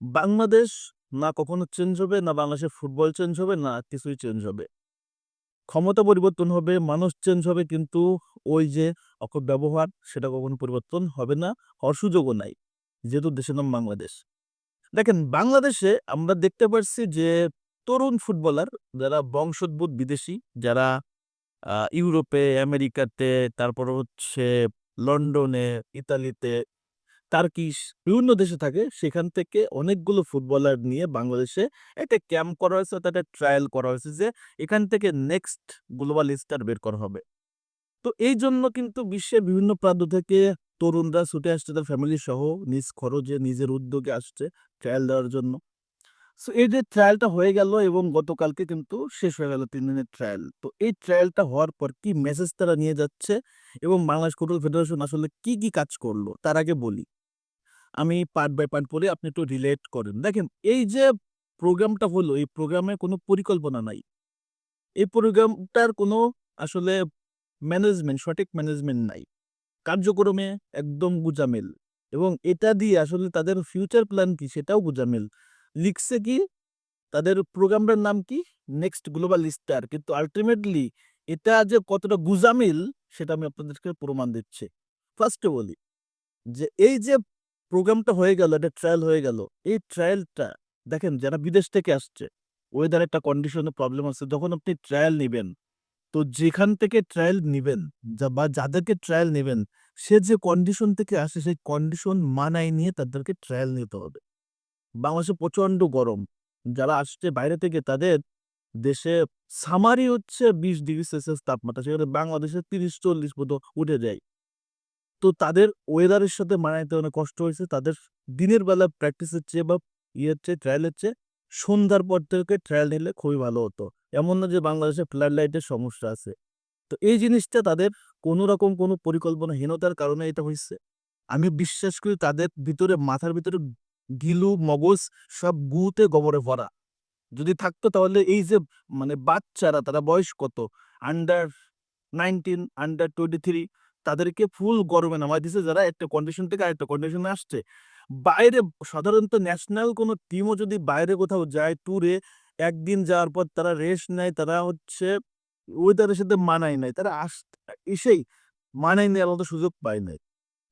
বাংলাদেশ না কখনো চেঞ্জ হবে, না বাংলাদেশের ফুটবল চেঞ্জ হবে, না কিছুই চেঞ্জ হবে। ক্ষমতা পরিবর্তন হবে, মানুষ চেঞ্জ হবে কিন্তু ওই যে অপব্যবহার সেটা কখনো পরিবর্তন হবে না, হওয়ার সুযোগও নাই। যেহেতু দেশের নাম বাংলাদেশ। দেখেন বাংলাদেশে আমরা দেখতে পারছি যে তরুণ ফুটবলার যারা বংশোদ্ভূত বিদেশি, যারা ইউরোপে, আমেরিকাতে, তারপর হচ্ছে লন্ডনে, ইতালিতে, টার্কিশ বিভিন্ন দেশে থাকে। সেখান থেকে অনেকগুলো ফুটবলার নিয়ে বাংলাদেশে একটা ক্যাম্প করা হয়েছে অর্থাৎ একটা ট্রায়াল করা হয়েছে যে এখান থেকে নেক্সট গ্লোবাল স্টার বের করা হবে। তো এই জন্য কিন্তু বিশ্বের বিভিন্ন প্রান্ত থেকে তরুণরা ছুটে আসছে তার ফ্যামিলি সহ নিজ খরচে নিজের উদ্যোগে আসছে ট্রায়াল দেওয়ার জন্য। সো এই যে ট্রায়ালটা হয়ে গেল এবং গতকালকে কিন্তু শেষ হয়ে গেল তিন দিনের ট্রায়াল। তো এই ট্রায়ালটা হওয়ার পর কি মেসেজ তারা নিয়ে যাচ্ছে এবং বাংলাদেশ ফুটবল ফেডারেশন আসলে কি, কি কাজ করল তার আগে বলি। আমি পার্ট বাই পার্ট বলি আপনি একটু রিলেট করেন। দেখেন, এই যে প্রোগ্রামটা হলো, এই প্রোগ্রামে কোনো পরিকল্পনা নাই। এই প্রোগ্রামটার কোনো আসলে ম্যানেজমেন্ট সঠিক ম্যানেজমেন্ট নাই। কার্যক্রমে একদম গুজামেল এবং এটা দিয়ে আসলে তাদের ফিউচার প্ল্যান কি সেটাও গুজামেল লিখছে কি, তাদের প্রোগ্রামটার নাম কি নেক্সট গ্লোবাল স্টার কিন্তু আল্টিমেটলি এটা যে কতটা গুজামিল, সেটা আমি আপনাদেরকে প্রমাণ দিচ্ছি। ফার্স্টে বলি যে এই যে প্রোগ্রামটা হয়ে গেল, একটা ট্রায়াল হয়ে গেল। এই ট্রায়ালটা দেখেন যারা বিদেশ থেকে আসছে, ওয়েদার একটা কন্ডিশনে প্রবলেম আছে। যখন আপনি ট্রায়াল নিবেন, তো যেখান থেকে ট্রায়াল নিবেন বা যাদেরকে ট্রায়াল নেবেন সে যে কন্ডিশন থেকে আসে সেই কন্ডিশন মানায় নিয়ে তাদেরকে ট্রায়াল নিতে হবে। বাংলাদেশে প্রচণ্ড গরম। যারা আসছে বাইরে থেকে তাদের দেশে সামারি হচ্ছে ২০ ডিগ্রি সেলসিয়াস তাপমাত্রা। সেখানে বাংলাদেশে ৩০-৪০ মতো উঠে যায়। তো তাদের ওয়েদারের সাথে মানাইতে অনেক কষ্ট হয়েছে। তাদের দিনের বেলা প্র্যাকটিসের চেয়ে বা ইয়ের চেয়ে ট্রায়ালের চেয়ে সন্ধ্যার পর থেকে ট্রায়াল নিলে খুবই ভালো হতো। এমন না যে বাংলাদেশে ফ্লাড লাইটের সমস্যা আছে। তো এই জিনিসটা তাদের কোনো রকম কোনো পরিকল্পনাহীনতার কারণে এটা হইছে। আমি বিশ্বাস করি তাদের ভিতরে মাথার ভিতরে গিলু, মগজ সব গুতে গোবরে ভরা। যদি থাকতো তাহলে এই যে মানে বাচ্চারা তারা বয়স কত? আন্ডার 19, আন্ডার 23 তাদেরকে ফুল গরমে নামায় দিছে যারা একটা কন্ডিশন থেকে আরেকটা কন্ডিশনে আসছে। বাইরে সাধারণত ন্যাশনাল কোনো টিমও যদি বাইরে কোথাও যায় ট্যুরে, একদিন যাওয়ার পর তারা রেস্ট নেয়, তারা হচ্ছে ওয়েদারের সাথে মানায় নাই। তারা আস এসেই মানায় নেওয়ার মতো সুযোগ পায় নাই।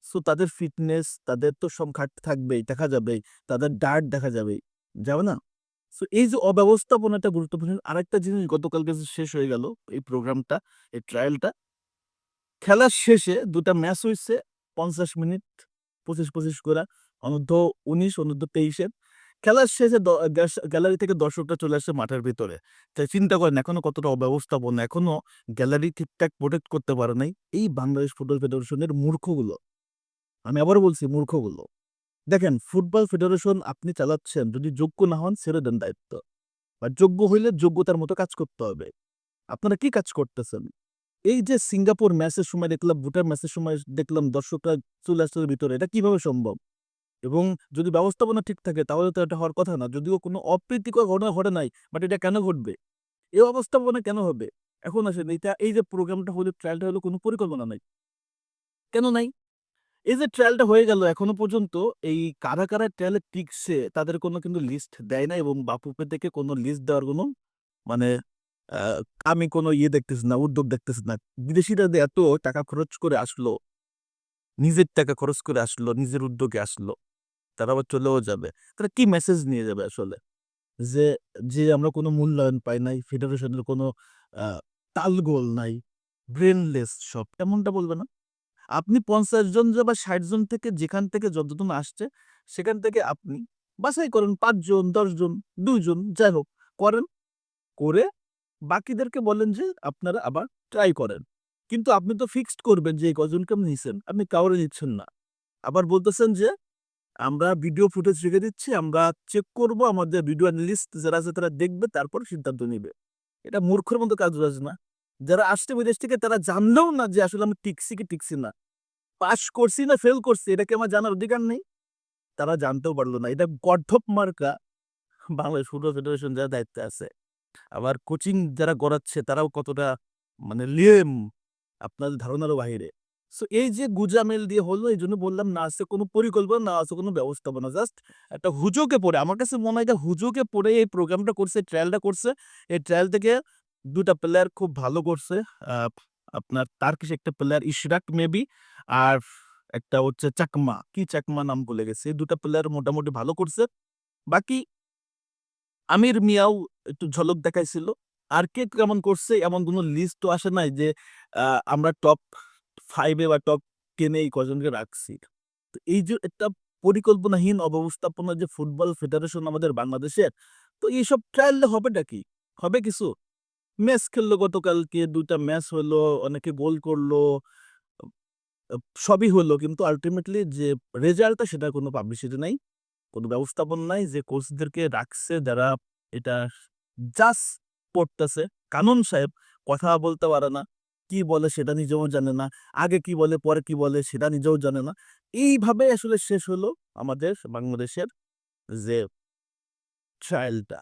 সো তাদের ফিটনেস তাদের তো সব ঘাটতি থাকবেই, দেখা যাবেই। তাদের ডায়েট দেখা যাবেই। যাবে না? সো এই যে অব্যবস্থাপনাটা গুরুত্বপূর্ণ। আরেকটা জিনিস গতকালকে শেষ হয়ে গেল এই প্রোগ্রামটা, এই ট্রায়ালটা। খেলার শেষে দুটা ম্যাচ হইছে ৫০ মিনিট ২৫-২৫ কইরা অনূর্ধ্ব ১৯, অনূর্ধ্ব ২৩ এর। খেলার শেষে গ্যালারি থেকে দর্শকরা চলে আসছে মাঠের ভিতরে। তাই চিন্তা করেন এখনও কতটা অব্যবস্থাপনা, এখনও গ্যালারি ঠিকঠাক প্রোটেক্ট করতে পারে নাই এই বাংলাদেশ ফুটবল ফেডারেশনের মূর্খগুলো। আমি আবার বলছি মূর্খগুলো। দেখেন ফুটবল ফেডারেশন আপনি চালাচ্ছেন যদি যোগ্য না হন ছেড়ে দেন দায়িত্ব। বা যোগ্য হইলে যোগ্যতার মতো কাজ করতে হবে। আপনারা কি কাজ করতেছেন? এই যে সিঙ্গাপুর ম্যাচের সময় দেখলাম, ভুটান ম্যাচের সময় দেখলাম দর্শকরা চলে আসছে ভিতরে। এটা কীভাবে সম্ভব? এবং যদি ব্যবস্থাপনা ঠিক থাকে তাহলে তো এটা হওয়ার কথা না। যদিও কোনো অপ্রীতিকর ঘটনা ঘটে নাই, বাট এটা কেন ঘটবে? এই অবস্থাপনা কেন হবে? এখন আসেন এইটা এই যে প্রোগ্রামটা হলো, ট্রায়ালটা হলো কোনো পরিকল্পনা নাই। কেন নাই? এই যে ট্রায়ালটা হয়ে গেল এখনও পর্যন্ত এই কারা, কারা ট্রায়ালে টিকছে তাদের কোনো কিন্তু লিস্ট দেয় না এবং বাফুফে থেকে কোনো লিস্ট দেওয়ার কোনো মানে আমি কোনো ইয়ে দেখতেছি না, উদ্যোগ দেখতেছি না। বিদেশিরা এত টাকা খরচ করে আসলো, নিজের টাকা খরচ করে আসলো, নিজের উদ্যোগে আসলো, তারা আবার চলেও যাবে। তারা কি মেসেজ নিয়ে যাবে আসলে? যে, যে আমরা কোনো মূল্যায়ন পাই নাই, ফেডারেশনের কোনো তালগোল নাই, ব্রেনলেস সব, এমনটা বলবে না? আপনি ৫০ জন বা ৬০ জন থেকে যেখান থেকে যতজন আসছে, সেখান থেকে আপনি বাছাই করেন ৫ জন, ১০ জন, ২ যাই হোক করেন। করে বাকিদেরকে বলেন যে আপনারা আবার ট্রাই করেন। কিন্তু আপনি তো ফিক্সড করবেন যে এই কজনকে আপনি নিছেন। আপনি কাউরে নিচ্ছেন না। আবার বলতেছেন যে আমরা ভিডিও ফুটেজ রেখে দিচ্ছি, আমরা চেক করব, আমাদের ভিডিও অ্যানালিস্ট যারা আছে তারা দেখবে তারপর সিদ্ধান্ত নিবে। এটা মূর্খের মতো কাজ কাজবাজ না। যারা আসছে বিদেশ থেকে তারা জানলেও না যে আসলে আমি টিকছি কি টিকছি না। পাস করছি না ফেল করছি এটাকে আমার জানার অধিকার নেই? তারা জানতেও পারল না। এটা গর্ধপ মার্কা বাংলাদেশ ফুটবল ফেডারেশন যারা দায়িত্বে আছে। আবার কোচিং যারা করাচ্ছে তারাও কতটা মানে লেম আপনাদের ধারণারও বাহিরে। সো এই যে গুজামেল দিয়ে হলো, এই জন্য বললাম না আছে কোনো পরিকল্পনা, না আছে কোনো ব্যবস্থাপনা জাস্ট একটা হুজুকে পড়ে। আমার কাছে মনে হয় এটা হুজুকে পড়ে এই প্রোগ্রামটা করছে, ট্রায়ালটা করছে। এই ট্রায়াল থেকে দুটা প্লেয়ার খুব ভালো করছে। আপনার তার্কিশ একটা প্লেয়ার ইশরাক মেবি আর একটা হচ্ছে চাকমা। কি চাকমা নাম ভুলে গেছে। দুটা প্লেয়ার মোটামুটি ভালো করছে। বাকি আমির মিয়াও একটু ঝলক দেখাইছিল। আর কে কেমন করছে এমন কোনো লিস্ট তো আসে নাই যে আমরা টপ ফাইভে বা টপ টেনে এই কজনকে রাখছি। তো এই যে একটা পরিকল্পনাহীন অব্যবস্থাপনা যে ফুটবল ফেডারেশন আমাদের বাংলাদেশের, তো এইসব ট্রায়াল হবেটা কি? হবে কিছু? ম্যাচ খেললো গতকালকে, দুইটা ম্যাচ হলো, অনেকে গোল করল, সবই হলো। কিন্তু আলটিমেটলি যে রেজাল্টটা সেটা কোনো পাবলিসিটি নাই। কোনো ব্যবস্থাপন নাই যে কোচদেরকে রাখছে যারা এটা জাস্ট পড়তেছে। কানুন সাহেব কথা বলতে পারে না, কি বলে সেটা নিজেও জানে না, আগে কি বলে, পরে কি বলে সেটা নিজেও জানে না। এইভাবে আসলে শেষ হলো আমাদের বাংলাদেশের যে ট্রায়ালটা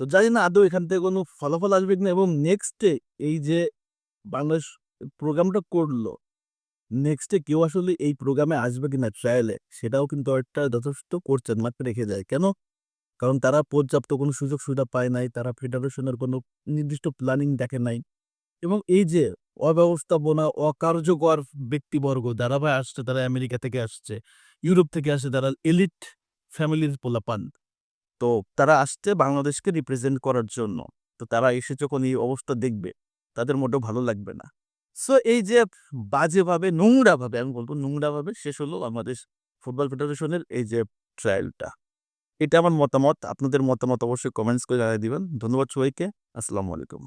তো জানি না আদৌ এখান থেকে কোনো ফলাফল আসবে কিনা এবং নেক্সটে এই যে বাংলাদেশ প্রোগ্রামটা করল নেক্সটে কেউ আসলে এই প্রোগ্রামে আসবে কিনা ট্রায়ালে সেটাও কিন্তু একটা যথেষ্ট কোর্চের মাঠে রেখে যায়। কেন? কারণ তারা পর্যাপ্ত কোনো সুযোগ সুবিধা পায় নাই, তারা ফেডারেশনের কোনো নির্দিষ্ট প্ল্যানিং দেখে নাই। এবং এই যে অব্যবস্থাপনা, অকার্যকর ব্যক্তিবর্গ যারা ভাই আসছে, তারা আমেরিকা থেকে আসছে ইউরোপ থেকে আসছে, তারা এলিট ফ্যামিলির পোলাপান তো তারা আসছে বাংলাদেশকে রিপ্রেজেন্ট করার জন্য। তো তারা এসে যখন এই অবস্থা দেখবে, তাদের মোটেও ভালো লাগবে না। সো এই যে বাজেভাবে, নোংরাভাবে, আমি বলব নোংরাভাবে শেষ হলো আমাদের ফুটবল ফেডারেশনের এই যে ট্রায়ালটা এটা আমার মতামত, আপনাদের মতামত অবশ্যই কমেন্টস করে জানিয়ে দিবেন। ধন্যবাদ সবাইকে। আসসালামু আলাইকুম।